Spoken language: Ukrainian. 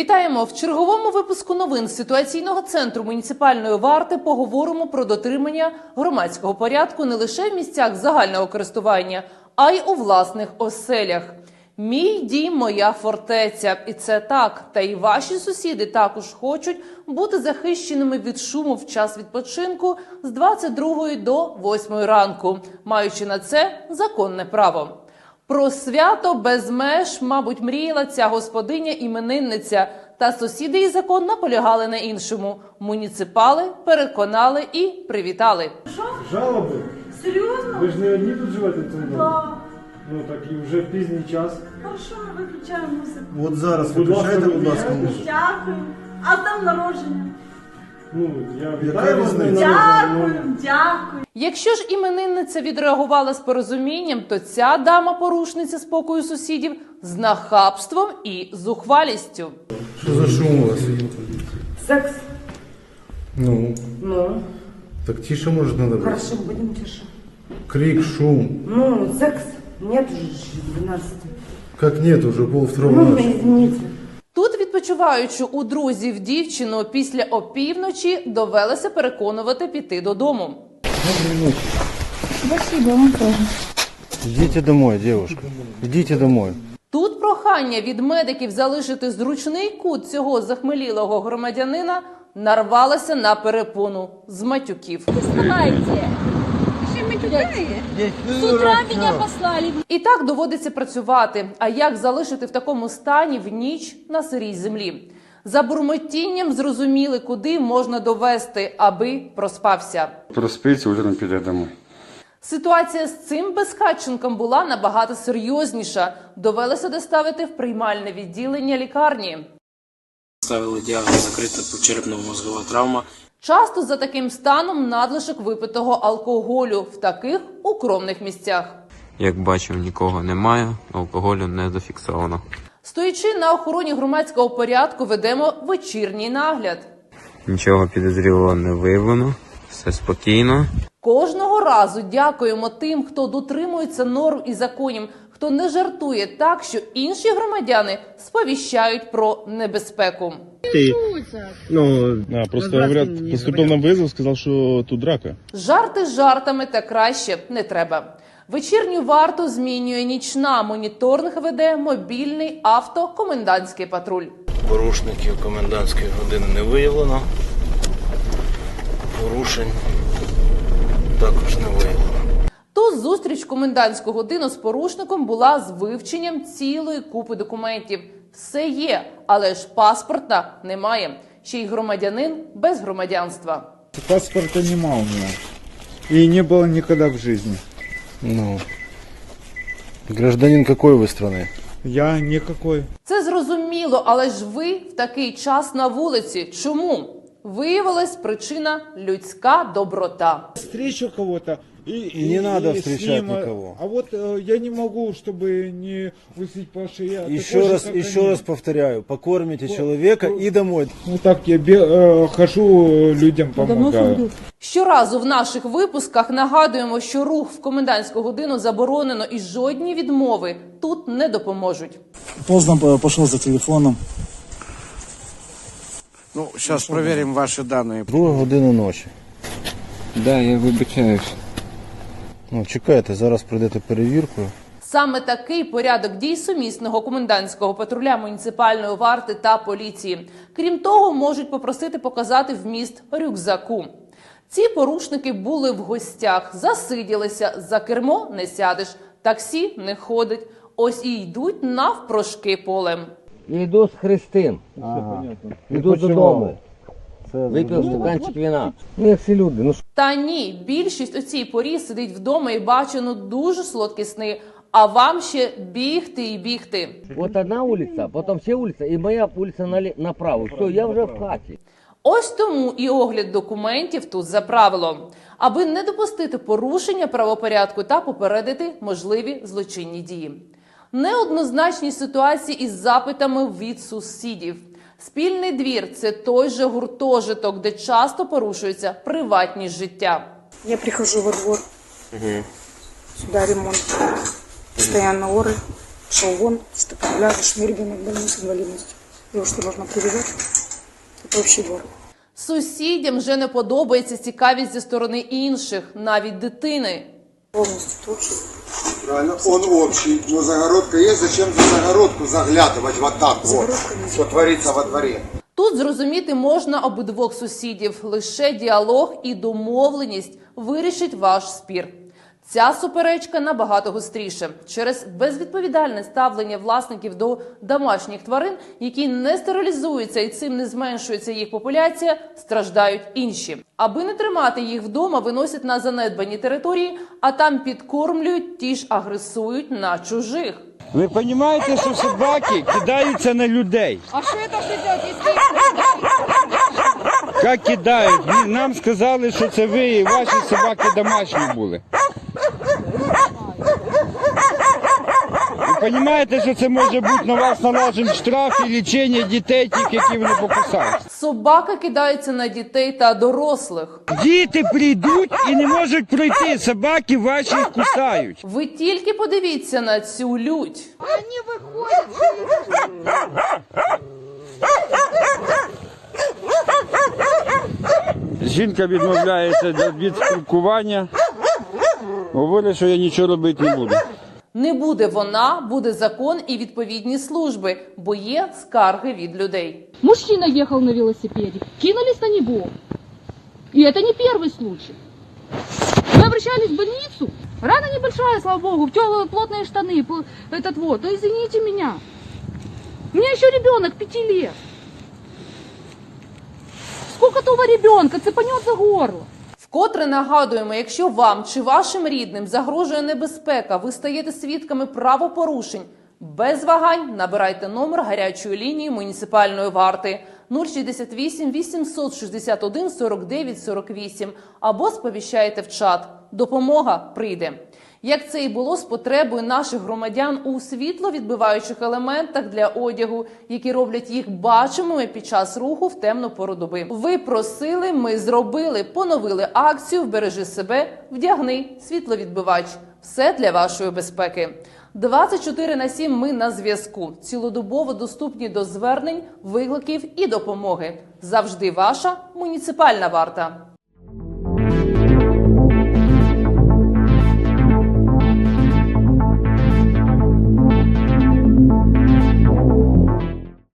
Вітаємо в черговому випуску новин ситуаційного центру муніципальної варти. Поговоримо про дотримання громадського порядку не лише в місцях загального користування, а й у власних оселях. Мій дім, моя фортеця, і це так. Та й ваші сусіди також хочуть бути захищеними від шуму в час відпочинку з 22 до 8 ранку, маючи на це законне право. Про свято без меж, мабуть, мріяла ця господиня іменинниця. Та сусіди і закон наполягали на іншому. Муніципали переконали і привітали. Жалоби? Серйозно? Ви ж не одні тут живете в цьому домі? Да. Ну так і вже пізній час. Хорошо, виключаємо музику. От зараз Будь ласка, виключайте, будь ласка, Дякую. А там народження. Ну, я вітаю вас. Дякую, дякую. Якщо ж іменинниця відреагувала з порозумінням, то ця дама порушниця спокою сусідів з нахабством і зухвалістю. Що за шум у вас? Секс. Ну, Ну, так тише может надо быть. хорошо, будем тише. Крик, шум. Ну, секс. Нет уже 12. Как нет, уже пол второго Ну, ночи. извините. Відпочиваючи у друзів дівчину після опівночі, довелося переконувати піти додому. Идите домой, девушка. Идите домой. Тут прохання від медиків залишити зручний кут цього захмелілого громадянина нарвалося на перепону з матюків. Матюкаете? С утра меня послали. І так доводиться працювати. А як залишити в такому стані в ніч на сирій землі? За бурмотінням зрозуміли, куди можна довести, аби проспався. Проспиться, утром піде домой. Ситуація з цим безхатченком була набагато серйозніша. Довелося доставити в приймальне відділення лікарні. Ставили діагноз закрита черепно-мозгова травма. Часто за таким станом надлишок випитого алкоголю в таких укромних місцях. Як бачив, нікого немає, алкоголю не зафіксовано. Стоячи на охороні громадського порядку, ведемо вечірній нагляд. Нічого підозрілого не виявлено, все спокійно. Кожного разу дякуємо тим, хто дотримується норм і законів, хто не жартує так, що інші громадяни сповіщають про небезпеку. А, просто говорят, поступил на вызов, сказал, что тут драка. Жарти жартами та краще не треба. Вечірню варту змінює нічна. Моніторинг веде мобільний автокомендантський патруль. Порушників комендантської години не виявлено. Порушень також не виявлено Тут зустріч в комендантську годину з порушником була з вивченням цілої купи документів. Все є, але ж паспорта немає. Ще й громадянин без громадянства. Паспорта нема у меня. И не было никогда в жизни. Ну. Гражданин какой вы страны? Я никакой. Це зрозуміло, але ж ви в такий час на вулиці. Чому? Виявилась причина людська доброта. Встречу кого-то и, Не и- надо и встречать с ним, э, никого. А вот э, я не могу, чтобы не усить по шее. Еще такой же, раз, как еще они. раз повторяю, покормите человека и домой. Ну так я бе- э, хожу, э, людям помогаю. Щоразу в наших випусках нагадуємо, що рух в комендантську годину заборонено і жодні відмови тут не допоможуть. Поздно пошел за телефоном. Ну, сейчас проверим ваши данные. Друга година ночі. Да, я вибачаюсь. Ну, чекайте, зараз пройдете перевірку. Саме такий порядок дій сумісного комендантського патруля муніципальної варти та поліції. Крім того, можуть попросити показати вміст рюкзаку. Ці порушники були в гостях, засиділися, за кермо не сядеш, таксі не ходить. Ось і йдуть навпрошки полем. Йду з Христин. Йду додому. Випив стаканчик вина. Ну, як всі люди. Ну, Та ні, більшість у цій порі сидить вдома і бачить ну, дуже солодкі сни. А вам ще бігти і бігти. от одна вулиця, потім ще вулиця, і моя вулиця налі- направо. Все, я вже в хаті. Ось тому і огляд документів тут за правилом, аби не допустити порушення правопорядку та попередити можливі злочинні дії. Неоднозначні ситуації із запитами від сусідів. Спільний двір це той же гуртожиток, де часто порушується приватність життя. Я прихожу во двор. Сюда ремонт. Постоянно оры. Шел вон, стакан ляжешь, ребенок больной с инвалидностью. Его что, нужно привязать? Это вообще вор. Сусідям вже не подобається цікавість зі сторони інших, навіть дитини. Полностью. Это вообще Правильно, он общий, но загородка есть, зачем за загородку заглядывать вот так вот, что творится во дворе? Тут зрозуміти можна обидвох сусідів. Лише діалог і домовленість вирішить ваш спір. Ця суперечка набагато гостріше через безвідповідальне ставлення власників до домашніх тварин, які не стерилізуються і цим не зменшується їх популяція, страждають інші. Аби не тримати їх вдома, виносять на занедбані території, а там підкормлюють, ті ж агресують на чужих. Ви розумієте, що собаки кидаються на людей? А что это все делать, Як кидають? Нам сказали, що це ви і ваші собаки домашні були. Розумієте, що це може бути на вас налажен штраф і лічення дітей, тих, які вони покусають? Собака кидається на дітей та дорослих. Діти прийдуть і не можуть пройти, собаки ваші їх кусають. Ви тільки подивіться на цю лють. они выходят? Жінка відмовляється від спілкування, говорить, що я нічого робити не буду. Не буде вона, буде закон і відповідні служби, бо є скарги від людей. Мужчина ехал на велосипеде, кинулись на него. И это не первый случай. Мы обращались в больницу. Рана небольшая, слава богу, в тёплые плотные штаны, пл- этот вот. Ну извините меня. У меня еще ребенок пяти лет. Сколько того ребенка цепанет за горло? Вкотре нагадуємо, якщо вам чи вашим рідним загрожує небезпека, ви стаєте свідками правопорушень. Без вагань набирайте номер гарячої лінії муніципальної варти 068 861 49 48 або сповіщайте в чат. Допомога прийде. Як це і було з потребою наших громадян у світловідбиваючих елементах для одягу, які роблять їх бачимими під час руху в темну пору доби. Ви просили, ми зробили, поновили акцію Вбережи себе, вдягни світловідбивач. Все для вашої безпеки. 24 на 7 ми на зв'язку. Цілодобово доступні до звернень, викликів і допомоги. Завжди ваша муніципальна варта.